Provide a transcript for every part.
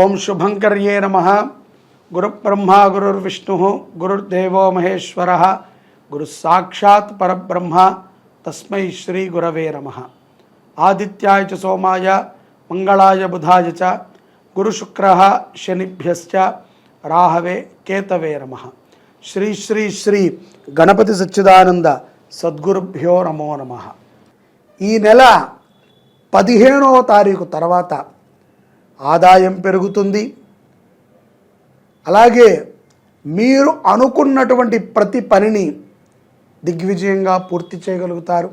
ఓం శుభంకర్యే నమ. గురుబ్రహ్మ గురుర్విష్ణు గురుర్దేవో మహేశ్వర. గురు సాక్షాత్ పరబ్రహ్మ. తస్మై శ్రీ గురవే నమ. ఆదిత్యాయ చ సోమాయ మంగళాయ బుధాయ చ గురుశుక్ర శనిభ్యశ్చ రాహవే కేతవే నమ. శ్రీ శ్రీ శ్రీ గణపతి సచ్చిదానంద సద్గురుభ్యో నమో నమ. ఈ నెల పదిహేనవ తారీఖు తర్వాత ఆదాయం పెరుగుతుంది. అలాగే మీరు అనుకున్నటువంటి ప్రతి పనిని దిగ్విజయంగా పూర్తి చేయగలుగుతారు.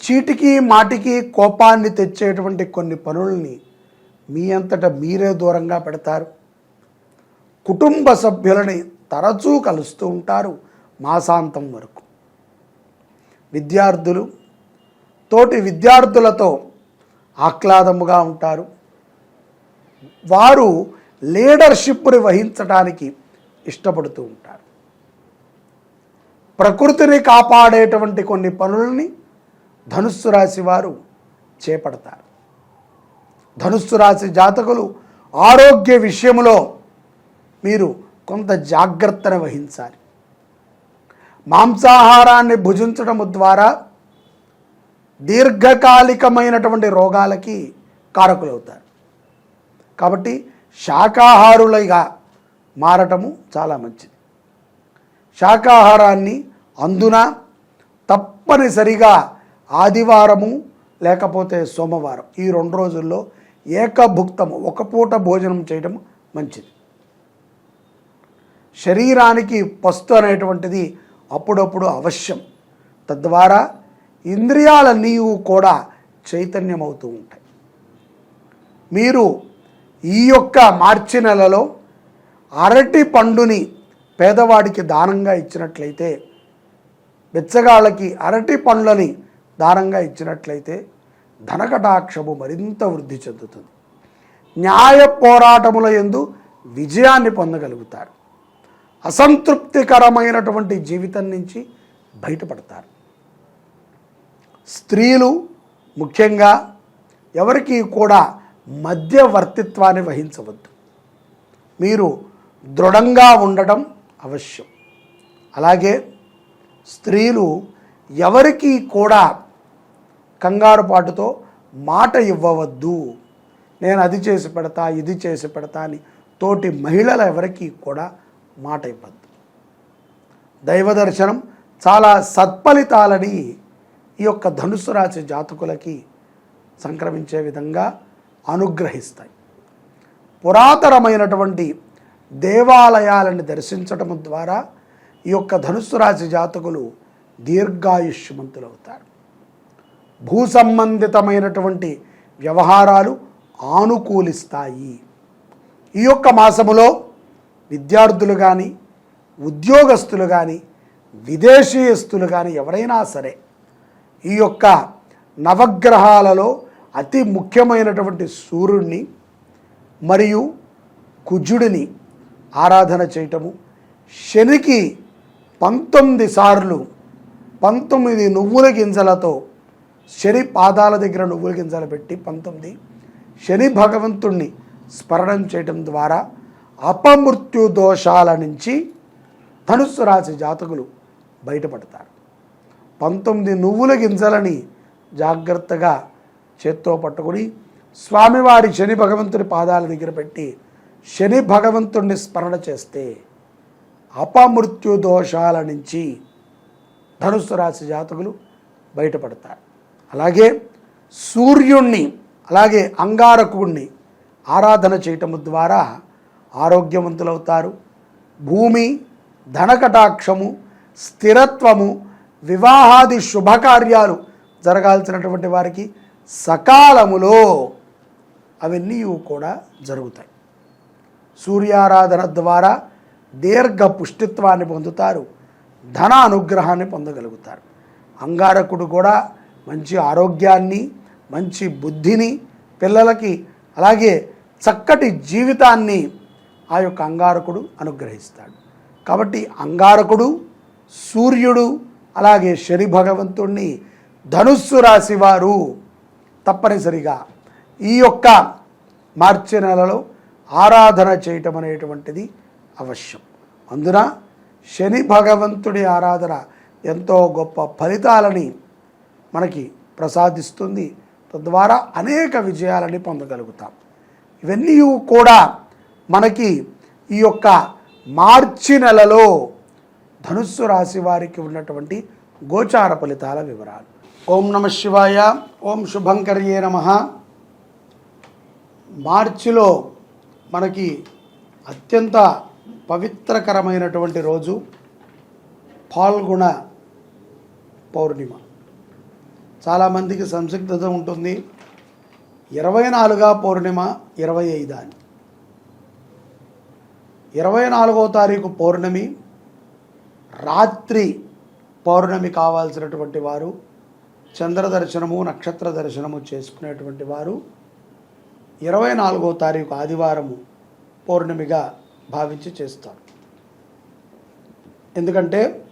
చీటికి మాటికి కోపాన్ని తెచ్చేటువంటి కొన్ని పనుల్ని మీ అంతట మీరే దూరంగా పెడతారు. కుటుంబ సభ్యులని తరచూ కలుస్తూ ఉంటారు మాసాంతం వరకు. విద్యార్థులు తోటి విద్యార్థులతో ఆహ్లాదముగా ఉంటారు. వారు లీడర్షిప్ని వహించడానికి ఇష్టపడుతూ ఉంటారు. ప్రకృతిని కాపాడేటువంటి కొన్ని పనులని ధనుస్సు రాశి వారు చేపడతారు. ధనుస్సు రాశి జాతకులు ఆరోగ్య విషయంలో మీరు కొంత జాగ్రత్తను వహించాలి. మాంసాహారాన్ని భుజించడం ద్వారా దీర్ఘకాలికమైనటువంటి రోగాలకి కారకులవుతారు. కాబట్టి శాకాహారులుగా మారటము చాలా మంచిది. శాకాహారాన్ని అందున తప్పనిసరిగా ఆదివారము లేకపోతే సోమవారం ఈ రెండు రోజుల్లో ఏకభుక్తము ఒక పూట భోజనం చేయడం మంచిది. శరీరానికి పస్తు అనేటువంటిది అప్పుడప్పుడు అవశ్యం. తద్వారా ఇంద్రియాలన్నీ కూడా చైతన్యమవుతూ ఉంటాయి. మీరు ఈ యొక్క మార్చి నెలలో అరటి పండుని పేదవాడికి దానంగా ఇచ్చినట్లయితే బెచ్చగాళ్ళకి అరటి పండ్లని దానంగా ఇచ్చినట్లయితే ధనకటాక్షము మరింత వృద్ధి చెందుతుంది. న్యాయ పోరాటముల ఎందు విజయాన్ని పొందగలుగుతారు. అసంతృప్తికరమైనటువంటి జీవితం నుంచి బయటపడతారు. స్త్రీలు ముఖ్యంగా ఎవరికి కూడా మధ్యవర్తిత్వాన్ని వహించవద్దు. మీరు దృఢంగా ఉండటం అవశ్యం. అలాగే స్త్రీలు ఎవరికి కూడా కంగారు పాటుతో మాట ఇవ్వవద్దు. నేను అది చేసి పెడతా ఇది చేసి పెడతా అని తోటి మహిళల ఎవరికి కూడా మాట ఇవ్వద్దు. దైవ దర్శనం చాలా సత్ఫలితాలని ఈ యొక్క ధనుసు రాశి జాతకులకి సంక్రమించే విధంగా అనుగ్రహిస్తాయి. పురాతనమైనటువంటి దేవాలయాలను దర్శించటం ద్వారా ఈ యొక్క ధనుసు రాశి జాతకులు దీర్ఘాయుష్యమంతులవుతారు భూ సంబంధితమైనటువంటి వ్యవహారాలు ఆనుకూలిస్తాయి. ఈ యొక్క మాసములో విద్యార్థులు కానీ ఉద్యోగస్తులు కానీ విదేశీయస్తులు కానీ ఎవరైనా సరే ఈ యొక్క నవగ్రహాలలో అతి ముఖ్యమైనటువంటి సూర్యుడిని మరియు కుజుడిని ఆరాధన చేయటము. శనికి పంతొమ్మిది సార్లు పంతొమ్మిది నువ్వుల గింజలతో శని పాదాల దగ్గర నువ్వుల గింజలు పెట్టి పంతొమ్మిది శని భగవంతుణ్ణి స్మరణం చేయటం ద్వారా అపమృత్యు దోషాల నుంచి ధనుస్సు రాశి జాతకులు బయటపడతారు. పంతొమ్మిది నువ్వుల గింజలని జాగ్రత్తగా చేత్తో పట్టుకుని స్వామివారి శని భగవంతుని పాదాల దగ్గర పెట్టి శని భగవంతుణ్ణి స్మరణ చేస్తే అపమృత్యు దోషాల నుంచి ధనుసు రాశి జాతకులు బయటపడతారు. అలాగే సూర్యుణ్ణి అలాగే అంగారకుణ్ణి ఆరాధన చేయటం ద్వారా ఆరోగ్యవంతులవుతారు. భూమి ధనకటాక్షము స్థిరత్వము వివాహాది శుభకార్యాలు జరగాల్సినటువంటి వారికి సకాలములో అవన్నీ కూడా జరుగుతాయి. సూర్యారాధన ద్వారా దీర్ఘ పుష్టిత్వాన్ని పొందుతారు ధన అనుగ్రహాన్ని పొందగలుగుతారు. అంగారకుడు కూడా మంచి ఆరోగ్యాన్ని మంచి బుద్ధిని పిల్లలకి అలాగే చక్కటి జీవితాన్ని ఆ యొక్క అంగారకుడు అనుగ్రహిస్తాడు. కాబట్టి అంగారకుడు సూర్యుడు అలాగే శని భగవంతుణ్ణి ధనుస్సు రాశి వారు తప్పనిసరిగా ఈ యొక్క మార్చి నెలలో ఆరాధన చేయటం అనేటువంటిది అవశ్యం. అందున శని భగవంతుడి ఆరాధన ఎంతో గొప్ప ఫలితాలని మనకి ప్రసాదిస్తుంది. తద్వారా అనేక విజయాలని పొందగలుగుతాం. ఇవన్నీ కూడా మనకి ఈ యొక్క మార్చి నెలలో ధనుస్సు రాశి వారికి ఉన్నటువంటి గోచార ఫలితాల వివరాలు. ఓం నమ శివాయ ఓం శుభంకర్యే నమ. మార్చిలో మనకి అత్యంత పవిత్రకరమైనటువంటి రోజు పాల్గొన పౌర్ణిమ. చాలామందికి సంసిగ్ధత ఉంటుంది. ఇరవై నాలుగా పౌర్ణిమ ఇరవై ఐదా అని. ఇరవై నాలుగో తారీఖు పౌర్ణమి రాత్రి పౌర్ణమి కావాల్సినటువంటి వారు చంద్ర దర్శనము నక్షత్ర దర్శనము చేసుకునేటువంటి వారు ఇరవై నాలుగో తారీఖు ఆదివారము పౌర్ణమిగా భావించి చేస్తారు. ఎందుకంటే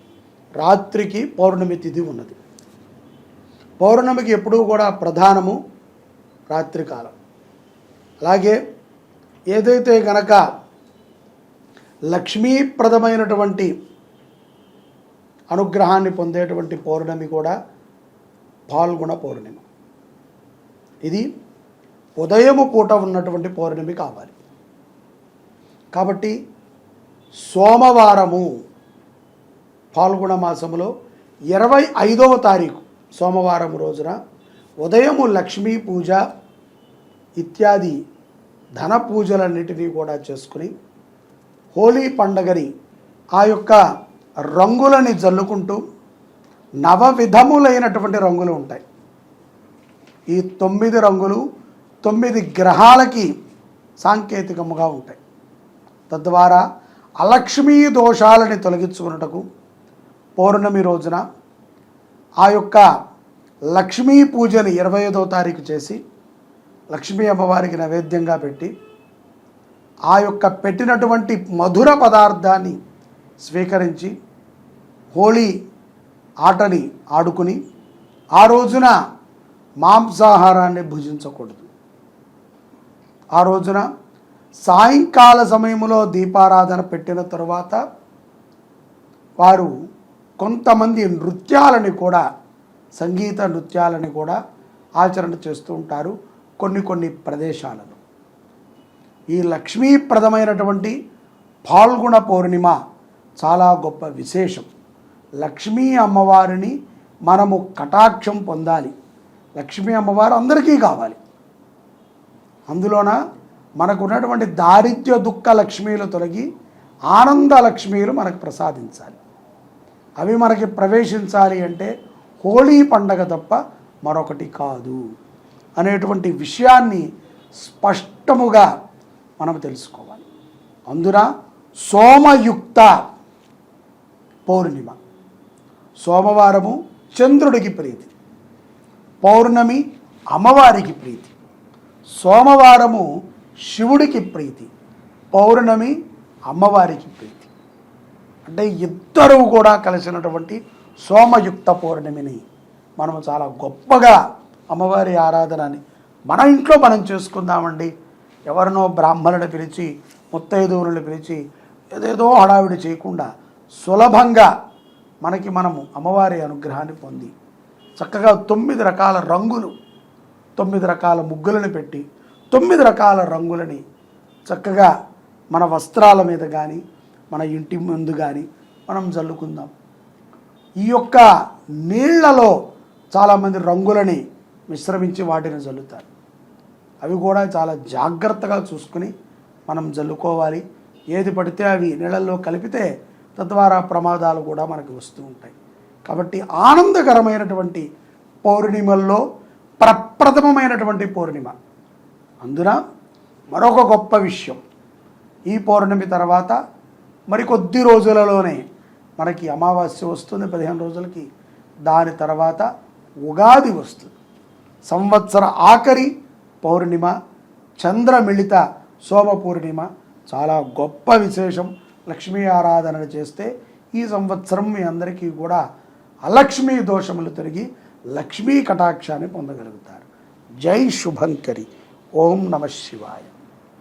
రాత్రికి పౌర్ణమి తిథి ఉన్నది. పౌర్ణమికి ఎప్పుడూ కూడా ప్రధానము రాత్రికాలం అలాగే ఏదైతే గనక లక్ష్మీప్రదమైనటువంటి అనుగ్రహాన్ని పొందేటువంటి పౌర్ణమి కూడా పాల్గొన పౌర్ణమి. ఇది ఉదయము పూట ఉన్నటువంటి పౌర్ణమి కావాలి. కాబట్టి సోమవారము పాల్గొన మాసములో ఇరవై ఐదవ తారీఖు సోమవారం రోజున ఉదయము లక్ష్మీ పూజ ఇత్యాది ధన పూజలన్నిటినీ కూడా చేసుకుని హోలీ పండగని ఆ యొక్క రంగులని జల్లుకుంటూ నవ విధములైనటువంటి రంగులు ఉంటాయి. ఈ తొమ్మిది రంగులు తొమ్మిది గ్రహాలకి సాంకేతికముగా ఉంటాయి. తద్వారా అలక్ష్మీ దోషాలని తొలగించుకున్నటకు పౌర్ణమి రోజున ఆ యొక్క లక్ష్మీ పూజని ఇరవై ఐదో తారీఖు చేసి లక్ష్మీ అమ్మవారికి నైవేద్యంగా పెట్టి ఆ యొక్క పెట్టినటువంటి మధుర పదార్థాన్ని స్వీకరించి హోళీ ఆటని ఆడుకుని ఆ రోజున మాంసాహారాన్ని భుజించకూడదు. ఆ రోజున సాయంకాల సమయంలో దీపారాధన పెట్టిన తరువాత వారు కొంతమంది నృత్యాలని కూడా సంగీత నృత్యాలని కూడా ఆచరణ చేస్తూ ఉంటారు కొన్ని కొన్ని ప్రదేశాలలో. ఈ లక్ష్మీప్రదమైనటువంటి పాల్గొన పౌర్ణిమ చాలా గొప్ప విశేషం. లక్ష్మీ అమ్మవారిని మనము కటాక్షం పొందాలి. లక్ష్మీ అమ్మవారు అందరికీ కావాలి. అందులోన మనకు ఉన్నటువంటి దారిద్ర్య దుఃఖ లక్ష్మీలు తొలగి ఆనంద లక్ష్మీలు మనకు ప్రసాదించాలి. అవి మనకి ప్రవేశించాలి అంటే హోళీ పండగ తప్ప మరొకటి కాదు అనేటువంటి విషయాన్ని స్పష్టముగా మనం తెలుసుకోవాలి. అందున సోమయుక్త పౌర్ణిమ. సోమవారము చంద్రుడికి ప్రీతి. పౌర్ణమి అమ్మవారికి ప్రీతి. సోమవారము శివుడికి ప్రీతి. పౌర్ణమి అమ్మవారికి ప్రీతి. అంటే ఇద్దరు కూడా కలిసినటువంటి సోమయుక్త పౌర్ణమిని మనం చాలా గొప్పగా అమ్మవారి ఆరాధనని మన ఇంట్లో మనం చేసుకుందామండి. ఎవరినో బ్రాహ్మణుని పిలిచి ముత్తైదువులను పిలిచి ఏదేదో హడావిడి చేయకుండా సులభంగా మనకి మనము అమ్మవారి అనుగ్రహాన్ని పొంది చక్కగా తొమ్మిది రకాల రంగులు తొమ్మిది రకాల ముగ్గులను పెట్టి తొమ్మిది రకాల రంగులని చక్కగా మన వస్త్రాల మీద కానీ మన ఇంటి ముందు కానీ మనం జల్లుకుందాం. ఈ యొక్క నీళ్ళలో చాలామంది రంగులని మిశ్రమించి వాటిని జల్లుతారు. అవి కూడా చాలా జాగ్రత్తగా చూసుకుని మనం జల్లుకోవాలి. ఏది పడితే అవి నీళ్ళల్లో కలిపితే తద్వారా ప్రమాదాలు కూడా మనకు వస్తూ ఉంటాయి. కాబట్టి ఆనందకరమైనటువంటి పౌర్ణిమల్లో ప్రప్రథమమైనటువంటి పౌర్ణిమ. అందున మరొక గొప్ప విషయం. ఈ పౌర్ణమి తర్వాత మరికొద్ది రోజులలోనే మనకి అమావాస్య వస్తుంది పదిహేను రోజులకి. దాని తర్వాత ఉగాది వస్తుంది. సంవత్సర ఆఖరి పౌర్ణిమ చంద్రమిళిత సోమ పౌర్ణిమ చాలా గొప్ప విశేషం. లక్ష్మీ ఆరాధన చేస్తే ఈ సంవత్సరం మీ అందరికీ కూడా అలక్ష్మీ దోషములు తిరిగి లక్ష్మీ కటాక్షాన్ని పొందగలుగుతారు. జై శుభంకరి. ఓం నమ శివాయ.